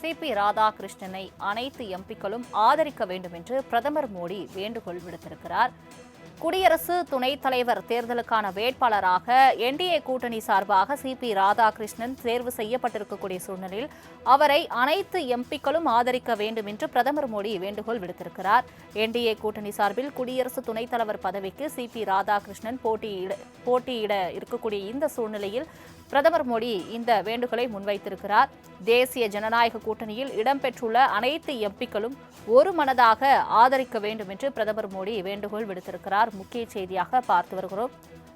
C B ராதாகிருஷ்ணனை அனைத்து எம்பிக்களும் ஆதரிக்க வேண்டும் என்று பிரதமர் மோடி வேண்டுகோள் விடுத்திருக்கிறார். குடியரசு துணைத் தலைவர் தேர்தலுக்கான வேட்பாளராக என்டிஏ கூட்டணி சார்பாக சி பி ராதாகிருஷ்ணன் தேர்வு செய்யப்பட்டிருக்கக்கூடிய சூழ்நிலையில் அவரை அனைத்து எம்பிக்களும் ஆதரிக்க வேண்டும் என்று பிரதமர் மோடி வேண்டுகோள் விடுத்திருக்கிறார். என்டிஏ கூட்டணி சார்பில் குடியரசு துணைத் தலைவர் பதவிக்கு சி பி ராதாகிருஷ்ணன் போட்டியிட போட்டியிட இருக்கக்கூடிய இந்த சூழ்நிலையில் பிரதமர் மோடி இந்த வேண்டுகோளை முன்வைத்திருக்கிறார். தேசிய ஜனநாயக கூட்டணியில் இடம்பெற்றுள்ள அனைத்து எம்பிக்களும் ஒரு மனதாக ஆதரிக்க வேண்டும் என்று பிரதமர் மோடி வேண்டுகோள் விடுத்திருக்கிறார். முக்கிய செய்தியாக பார்த்து வருகிறோம்.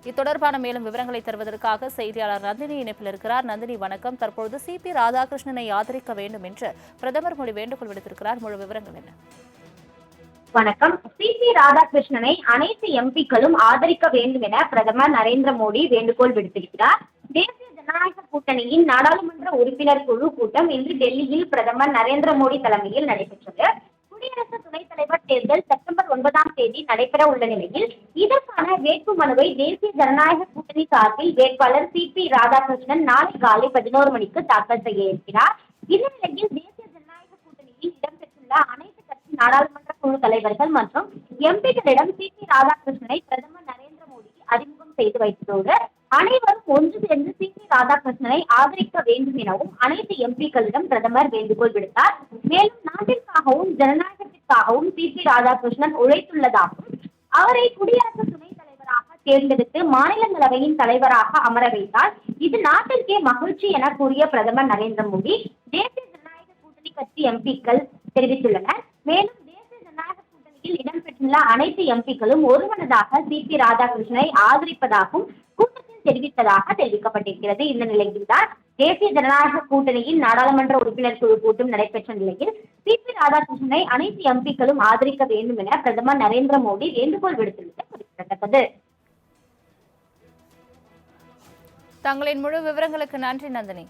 இத்தொடர்பான மேலும் விவரங்களை தருவதற்காக செய்தியாளர் நந்தினி இணைப்பில் இருக்கிறார். நந்தினி வணக்கம். தற்பொழுது சி பி ராதாகிருஷ்ணனை ஆதரிக்க வேண்டும் என்று பிரதமர் மோடி வேண்டுகோள் விடுத்திருக்கிறார். முழு விவரங்கள் என்ன? வணக்கம். சி பி ராதாகிருஷ்ணனை அனைத்து எம்பிக்களும் ஆதரிக்க வேண்டும் என பிரதமர் நரேந்திர மோடி வேண்டுகோள் விடுத்திருக்கிறார். தேசிய ஜனநாயக கூட்டணியின் நாடாளுமன்ற உறுப்பினர் குழு கூட்டம் இன்று டெல்லியில் பிரதமர் நரேந்திர மோடி தலைமையில் நடைபெற்றது. குடியரசு துணைத் தலைவர் தேர்தல் ஒன்பதாம் தேதி நடைபெற உள்ள நிலையில் இதற்கான வேட்பு மனுவை தேசிய ஜனநாயக கூட்டணி சார்பில் வேட்பாளர் சி பி ராதாகிருஷ்ணன் நாளை காலை பதினோரு மணிக்கு தாக்கல் செய்ய இருக்கிறார். இந்த நிலையில் தேசிய ஜனநாயக கூட்டணியில் இடம்பெற்றுள்ள அனைத்து கட்சி நாடாளுமன்ற குழு தலைவர்கள் மற்றும் எம்பிக்களிடம் சி பி ராதாகிருஷ்ணனை பிரதமர் நரேந்திர மோடி அறிமுகம் செய்து வைத்ததோடு அனைவரும் ஒன்று சேர்ந்து சி பி ராதாகிருஷ்ணனை ஆதரிக்க வேண்டும் எனவும் அனைத்து எம்பிக்களிடம் பிரதமர் வேண்டுகோள் விடுத்தார். மேலும் நாட்டிற்காகவும் ஜனநாயக ராதாகிருஷ்ணன் உழைத்துள்ளதாகவும் அவரை குடியரசு துணைத் தலைவராக தேர்ந்தெடுத்து மாநிலங்களவையின் தலைவராக அமர வைத்தால் இது நாட்டிற்கே மகிழ்ச்சி என கூறிய பிரதமர் நரேந்திர மோடி தேசிய ஜனநாயக கூட்டணி கட்சி எம்பிக்கள் தெரிவித்துள்ளனர். மேலும் தேசிய ஜனநாயக கூட்டணியில் இடம்பெற்றுள்ள அனைத்து எம்பிக்களும் ஒருமனதாக சி. பி. ராதாகிருஷ்ணனை ஆதரிப்பதாகவும் கூட்டத்தில் தெரிவித்ததாக தெரிவிக்கப்பட்டிருக்கிறது. இந்த நிலையில்தான் தேசிய ஜனநாயக கூட்டணியின் நாடாளுமன்ற உறுப்பினர் குழு கூட்டம் நடைபெற்ற நிலையில் சி பி. ராதாகிருஷ்ணனை அனைத்து எம்பிக்களும் ஆதரிக்க வேண்டும் என பிரதமர் நரேந்திர மோடி வேண்டுகோள் விடுத்துள்ளது குறிப்பிடத்தக்கது. தங்களின் முழு விவரங்களுக்கு நன்றி நந்தினி.